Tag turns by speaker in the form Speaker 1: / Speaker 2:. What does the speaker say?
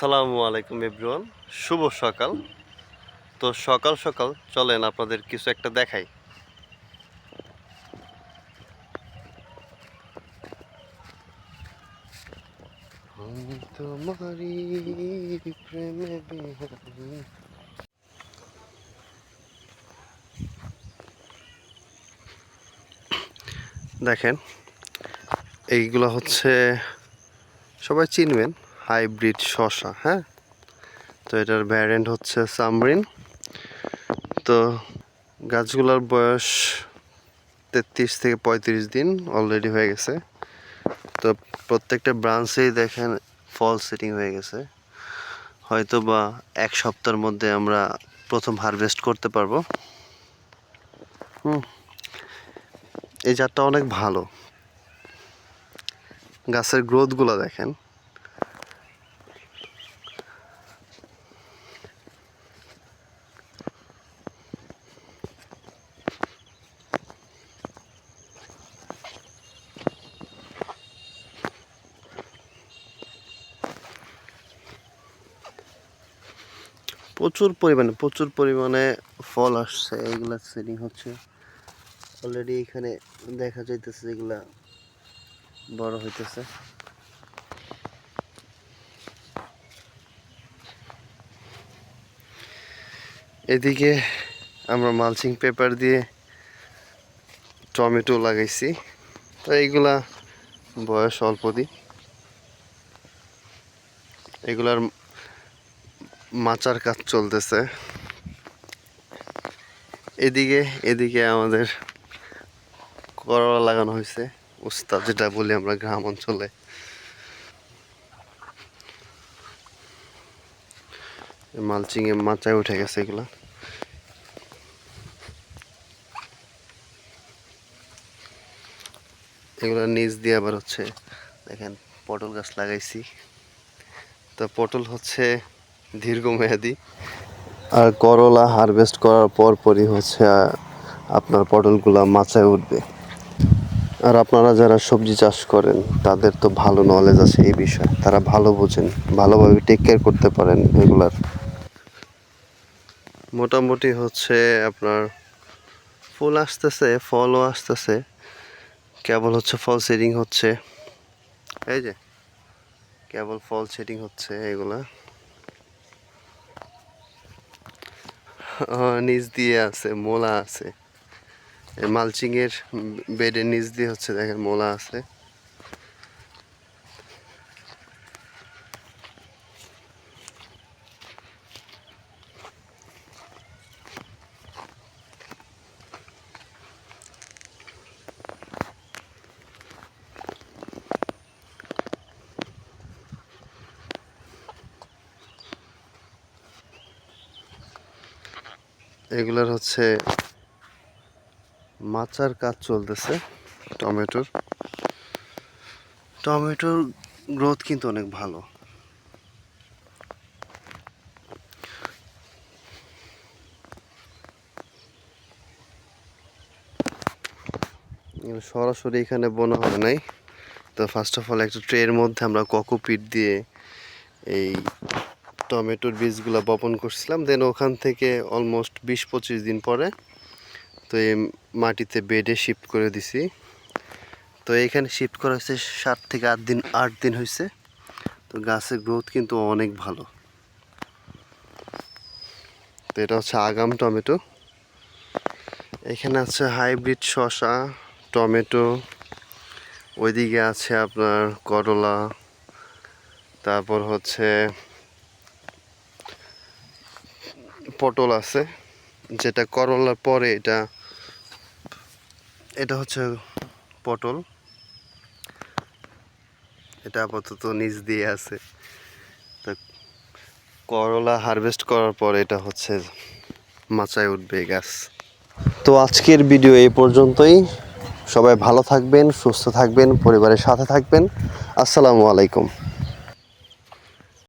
Speaker 1: আসসালামু আলাইকুম এভরিওয়ান শুভ সকাল। তো সকাল সকাল চলেন আপনাদের কিছু একটা দেখাই। দেখেন এইগুলো হচ্ছে সবাই চিনবেন। হাইব্রিড শশা হ্যাঁ? তো এটার ভ্যারিয়েন্ট হচ্ছে সামরিন। তো গাছগুলোর বয়স তেত্রিশ থেকে পঁয়ত্রিশ দিন অলরেডি হয়ে গেছে। তো প্রত্যেকটা ব্রাঞ্চেই দেখেন ফল সেটিং হয়ে গেছে। হয়তো বা এক সপ্তাহের মধ্যে আমরা প্রথম হারভেস্ট করতে পারব। হুম। এই জাতটা অনেক ভালো। গাছের গ্রোথগুলো দেখেন। প্রচুর পরিমাণে প্রচুর পরিমাণে ফল আসছে। এগুলা সেলিং হচ্ছে। অলরেডি এখানে দেখা যাইতেছে এগুলা বড় হইতেছে। এদিকে আমরা মালচিং পেপার দিয়ে টমেটো লাগাইছি। তো এইগুলা বয়স অল্প দিন এগুলার মাচার কাজ চলতেছে। এদিকে এদিকে আমাদের করলা লাগানো হয়েছে। উস্তাদ যেটা বলি আমরা গ্রাম অঞ্চলে। মালচিং এ মাচায় উঠে গেছে এগুলা। এগুলো নিচ দিয়ে আবার হচ্ছে, দেখেন, পটল গাছ লাগাইছি। তো পটল হচ্ছে দীর্ঘমেয়াদী। আর করলা হারভেস্ট করার পর পরই হচ্ছে আপনার পটলগুলা মাচায় উঠবে। আর আপনারা যারা সবজি চাষ করেন, তাদের তো ভালো নলেজ আছে এই বিষয়ে। তারা ভালো বোঝেন, ভালোভাবে টেক কেয়ার করতে পারেন এগুলার। মোটামুটি হচ্ছে আপনার ফুল আসতেছে, ফলও আসতেছে। কেবল হচ্ছে ফল সেটিং হচ্ছে। এই যে, কেবল ফল সেটিং হচ্ছে এগুলা। নিচ দিয়ে আছে মোলা আছে। মালচিংয়ের বেডের নিচ দিয়ে হচ্ছে দেখেন মোলা আছে। এগুলার হচ্ছে মাচার কাজ চলতেছে, টমেটোর। টমেটোর গ্রোথ কিন্তু অনেক ভালো। সরাসরি এখানে বোনা হয় নাই। তো ফার্স্ট অফ অল একটা ট্রের মধ্যে আমরা কোকোপিট দিয়ে এই টমেটোর বীজগুলো বপন করছিলাম। দেন ওখান থেকে অলমোস্ট বিশ পঁচিশ দিন পরে তো এই মাটিতে বেডে শিফট করে দিছি। তো এখানে শিফট করা হয়েছে সাত থেকে আট দিন আট দিন হয়েছে। তো গাছের গ্রোথ কিন্তু অনেক ভালো। তো এটা হচ্ছে আগাম টমেটো। এখানে আছে হাইব্রিড শসা, টমেটো, ওইদিকে আছে আপনার করলা, তারপর হচ্ছে পটল আছে, যেটা করলার পরে এটা এটা হচ্ছে পটল। এটা আপাতত নিচ দিয়ে আছে। তো করলা হারভেস্ট করার পরে এটা হচ্ছে মাচায় উঠবে গাছ। তো আজকের ভিডিও এই পর্যন্তই। সবাই ভালো থাকবেন, সুস্থ থাকবেন, পরিবারের সাথে থাকবেন। আসসালামু আলাইকুম।